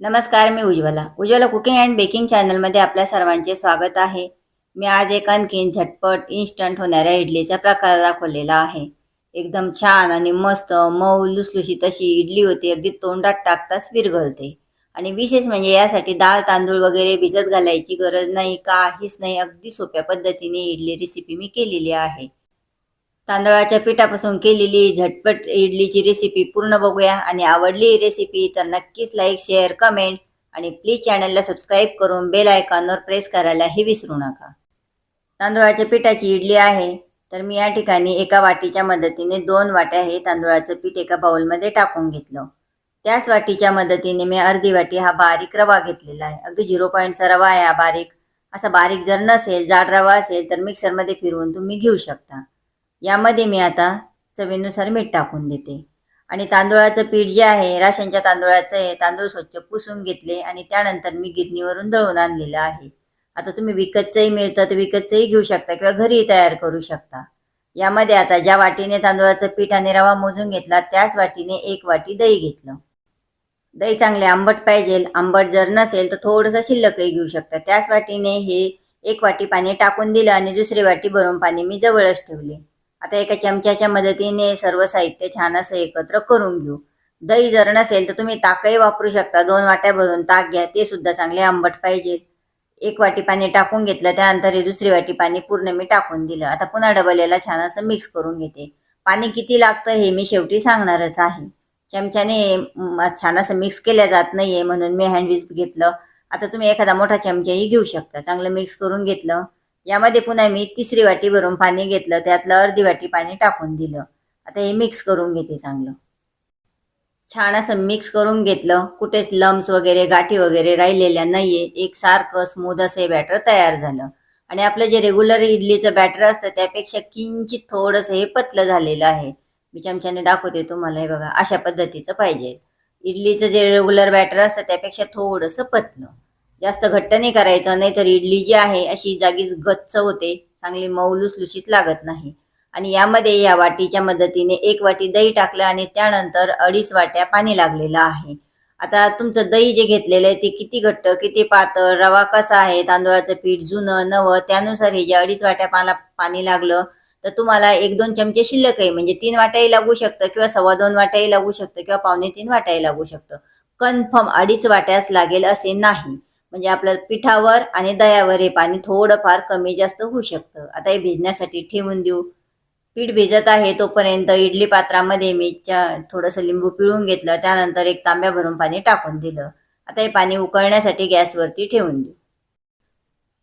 नमस्कार मी Ujjwala. Ujjwala cooking and baking चॅनलमध्ये आपल्या सर्वांचे स्वागत आहे. मी आज एक आणखीन झटपट इन्स्टंट होणाऱ्या इडलीचा प्रकार दाखवलेला आहे. एकदम छान आणि मस्त मऊ लुसलुशीत अशी इडली होते. अगदी तोंडात टाकताच विरघळते. आणि विशेष म्हणजे यासाठी डाळ तांदूळ वगैरे भिजत घालायची गरज नाही काहीच नाही. अगदी सोप्या पद्धतीने इडली रेसिपी मी केलेली आहे. तांदळाच्या पिठापासून केलेली झटपट इडलीची रेसिपी पूर्ण बघूया आणि आवडली ही रेसिपी तर नक्कीच लाईक शेअर कमेंट आणि प्लीज चॅनलला सबस्क्राईब करून बेल आयकॉनवर प्रेस करायलाही विसरू नका. तांदळाच्या पिठाची इडली आहे तर मी या ठिकाणी एका वाटीच्या मदतीने दोन वाट्या हे तांदूळाचं पीठ एका बाउलमध्ये टाकून घेतलं. त्याच वाटीच्या मदतीने मी अर्धी वाटी हा बारीक रवा घेतलेला आहे. अगदी झिरो पॉईंटचा रवा आहे हा बारीक. असा बारीक जर नसेल जाड रवा असेल तर मिक्सरमध्ये फिरवून तुम्ही घेऊ शकता. यामध्ये मी आता चवीनुसार मीठ टाकून देते. आणि तांदूळाचं पीठ जे आहे राशनच्या तांदूळाचं आहे तांदूळ स्वच्छ पुसून घेतले आणि त्यानंतर मी गिरणीवरून दळून आणलेलं आहे. आता तुम्ही विकतचंही मिळतं तर विकतचंही घेऊ शकता किंवा घरी तयार करू शकता. यामध्ये आता ज्या वाटीने तांदूळाचं पीठ आणि रवा मोजून घेतला त्याच वाटीने एक वाटी दही घेतलं. दही चांगले आंबट पाहिजे आंबट जर नसेल तर थोडंसं शिल्लकही घेऊ शकता. त्याच वाटीने हे एक वाटी पाणी टाकून दिलं आणि दुसरी वाटी भरून पाणी मी जवळच ठेवले. आता एका चमच्याच्या मदतीने सर्व साहित्य छान असं एकत्र करून घेऊ. दही जर नसेल तर तुम्ही ताकही वापरू शकता. दोन वाट्या भरून ताक घ्या ते सुद्धा चांगले आंबट पाहिजे. एक वाटी पाणी टाकून घेतलं त्यानंतर हे दुसरी वाटी पाणी पूर्ण मी टाकून दिलं. आता पुन्हा डबल याला छान असं मिक्स करून घेते. पाणी किती लागतं हे मी शेवटी सांगणारच आहे. चमच्याने छान असं मिक्स केल्या जात नाहीये म्हणून मी हँडविज घेतलं. आता तुम्ही एखादा मोठा चमचाही घेऊ शकता. चांगलं मिक्स करून घेतलं. यामध्ये पुन्हा मी तिसरी वाटी भरून पाणी घेतलं त्यातलं अर्धी वाटी पाणी टाकून दिलं. आता हे मिक्स करून घेते चांगलं. छान असं मिक्स करून घेतलं. कुठेच लम्स वगैरे गाठी वगैरे राहिलेल्या नाहीये. एक सारखं स्मूद असं हे बॅटर तयार झालं. आणि आपलं जे रेग्युलर इडलीचं बॅटर असतं त्यापेक्षा किंचित थोडंसं हे पतलं झालेलं आहे. मी चमच्याने दाखवते तुम्हाला हे बघा अशा पद्धतीचं पाहिजे. इडलीचं जे रेग्युलर बॅटर असतं त्यापेक्षा थोडंसं पतलं. जास्त घट्ट नाही करायचं नाहीतर इडली जी आहे अशी जागीच गच्च होते चांगली मऊ लुसलुशीत लागत नाही. आणि यामध्ये या वाटीच्या मदतीने एक वाटी दही टाकलं आणि त्यानंतर अडीच वाट्या पाणी लागलेलं आहे. आता तुमचं दही जे घेतलेलं आहे ते किती घट्ट किती पातळ रवा कसा आहे तांदळाचं पीठ जुनं नवं त्यानुसार हे जे अडीच वाट्या पाला पाणी लागलं तर तुम्हाला एक दोन चमचे शिल्लक आहे. म्हणजे तीन वाट्याही लागू शकतं किंवा सव्वा दोन वाट्याही लागू शकतं किंवा पावणे तीन वाट्याही लागू शकतं. कन्फर्म अडीच वाट्यास लागेल असे नाही. म्हणजे आपल्या पिठावर आणि दह्यावर हे पाणी थोडंफार कमी जास्त होऊ शकतं. आता हे भिजण्यासाठी ठेवून देऊ. पीठ भिजत आहे तोपर्यंत इडली पात्रामध्ये मी चा थोडंसं लिंबू पिळून घेतलं. त्यानंतर एक तांब्या भरून पाणी टाकून दिलं. आता हे पाणी उकळण्यासाठी गॅसवरती ठेवून देऊ.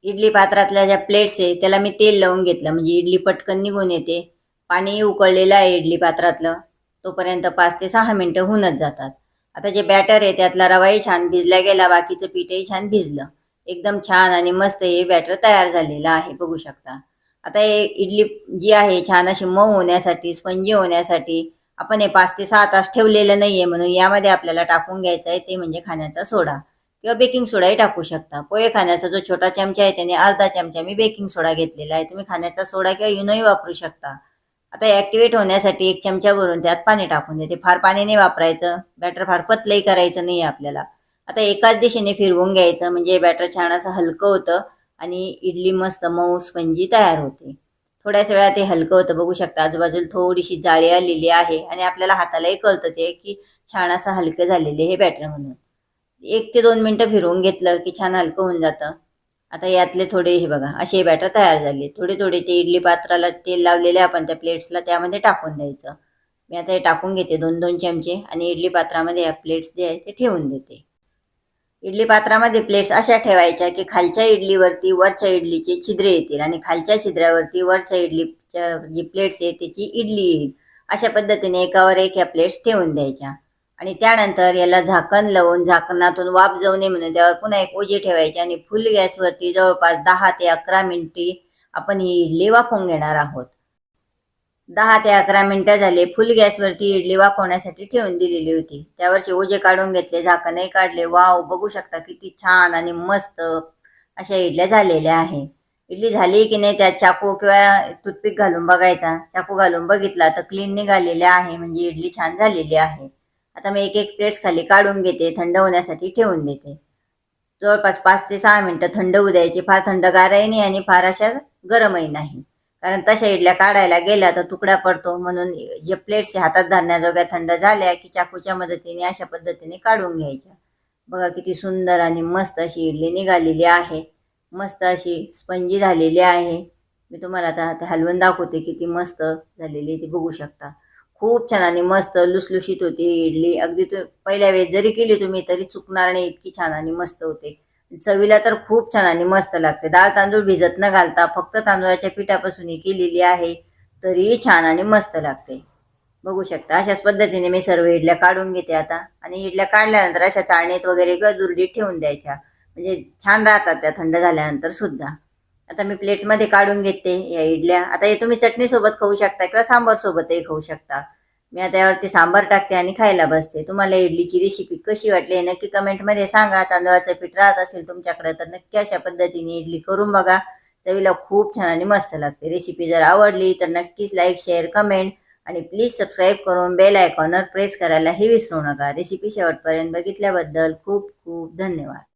इडली पात्रातल्या ज्या प्लेट्स आहे त्याला मी तेल लावून घेतलं. म्हणजे इडली पटकन निघून येते. पाणी उकळलेलं आहे इडली पात्रातलं. तोपर्यंत पाच ते सहा मिनटं होऊनच जातात. आता जे बॅटर आहे त्यातला रवाही छान भिजला गेला बाकीचं पीठही छान भिजलं. एकदम छान आणि मस्त हे बॅटर तयार झालेलं आहे बघू शकता. आता हे इडली जी आहे छान अशी मऊ होण्यासाठी स्पंजी होण्यासाठी आपण हे पाच ते सहा तास ठेवलेलं नाही आहे म्हणून यामध्ये आपल्याला टाकून घ्यायचं आहे ते म्हणजे खाण्याचा सोडा. किंवा बेकिंग सोडाही टाकू शकता. पोहे खाण्याचा जो छोटा चमचा आहे त्याने अर्धा चमचा मी बेकिंग सोडा घेतलेला आहे. तुम्ही खाण्याचा सोडा किंवा युनोही वापरू शकता. आता ॲक्टिवेट होण्यासाठी एक चमचा भरून त्यात पाणी टाकून देते. फार पाणी नाही वापरायचं. बॅटर फार पतलंही करायचं नाही आपल्याला. आता एकाच दिशेने फिरवून घ्यायचं म्हणजे बॅटर छान असं हलकं होतं आणि इडली मस्त मऊ स्पंजी तयार होते. थोड्याच वेळा ते हलकं होतं. बघू शकता आजूबाजूला थोडीशी जाळी आलेली आहे आणि आपल्याला हातालाही कळतं ते की छान असं हलकं झालेले हे बॅटर म्हणून. एक ते दोन मिनटं फिरवून घेतलं की छान हलकं होऊन जातं. आता यातले थोडे हे बघा असे बॅटर तयार झाले. थोडे थोडे ते इडली पात्राला तेल लावलेले आपण त्या प्लेट्सला त्यामध्ये टाकून द्यायचं. मी आता हे टाकून घेते दोन दोन चमचे आणि इडली पात्रामध्ये या प्लेट्स जे आहे ते ठेवून देते. इडली पात्रामध्ये प्लेट्स अशा ठेवायच्या की खालच्या इडलीवरती वरच्या इडलीचे छिद्रे येतील आणि खालच्या छिद्रावरती वरच्या इडलीच्या जी प्लेट्स आहे त्याची इडली येईल. अशा पद्धतीने एकावर एक ह्या प्लेट्स ठेवून द्यायच्या. आणि त्यानंतर याला झाकण लावून झाकणातून वाफ जाऊ नये म्हणून त्यावर पुन्हा एक ओजी ठेवायची आणि फुल गॅसवरती जवळपास दहा ते अकरा मिनिटे आपण ही इडली वाफवून घेणार आहोत. दहा ते अकरा मिनिटं झाले फुल गॅसवरती इडली वाफवण्यासाठी ठेवून दिलेली होती. त्यावरचे ओजे काढून घेतले झाकणही काढले. वाव बघू शकता किती छान आणि मस्त अशा इडल्या झालेल्या आहे. इडली झाली की नाही त्यात चाकू किंवा टूथपिक घालून बघायचा. चाकू घालून बघितला तर क्लीन निघालेल्या आहे म्हणजे इडली छान झालेली आहे. आता मी एक एक प्लेट्स खाली काढून घेते थंड होण्यासाठी ठेवून देते. जवळपास पाच ते सहा मिनटं थंड होऊ द्यायचे. फार थंडगारही नाही आणि फार अशा गरमही नाही. कारण तशा इडल्या काढायला गेल्या तर तुकडा पडतो. म्हणून जे प्लेट्स हातात धरण्याजोग्या थंड झाल्या की चाकूच्या मदतीने अशा पद्धतीने काढून घ्यायच्या. बघा किती सुंदर आणि मस्त अशी इडली निघालेली आहे. मस्त अशी स्पंजी झालेली आहे. मी तुम्हाला आता ते हलवून दाखवते किती मस्त झालेली आहे ती. बघू शकता. खूप छान आणि मस्त लुसलुशीत होती इडली. अगदी तू पहिल्या वेळेस जरी केली तुम्ही तरी चुकणार नाही इतकी छान आणि मस्त होते. चवीला तर खूप छान आणि मस्त लागते. डाळ तांदूळ भिजत न घालता फक्त तांदूळाच्या पिठापासून ही केलेली आहे तरीही छान आणि मस्त लागते. बघू शकता अशाच पद्धतीने मी सर्व इडल्या काढून घेते आता. आणि इडल्या काढल्यानंतर अशा चाळणीत वगैरे किंवा दुर्डीत ठेवून द्यायच्या. म्हणजे छान राहतात त्या थंड झाल्यानंतर सुद्धा. आता मी प्लेट्समध्ये काढून घेते या इडल्या. आता हे तुम्ही चटणीसोबत खाऊ शकता किंवा सांबारसोबतही खाऊ शकता. मी आता यावरती सांबार टाकते आणि खायला बसते. तुम्हाला इडलीची रेसिपी कशी वाटली नक्की कमेंटमध्ये सांगा. तांदळाचं पीठ राहत असेल तुमच्याकडे तर नक्की अशा पद्धतीने इडली करून बघा. चवीला खूप छान आणि मस्त लागते. रेसिपी जर आवडली तर नक्कीच लाईक शेअर कमेंट आणि प्लीज सबस्क्राईब करून बेल आयकॉनवर प्रेस करायलाही विसरू नका. रेसिपी शेवटपर्यंत बघितल्याबद्दल खूप खूप धन्यवाद.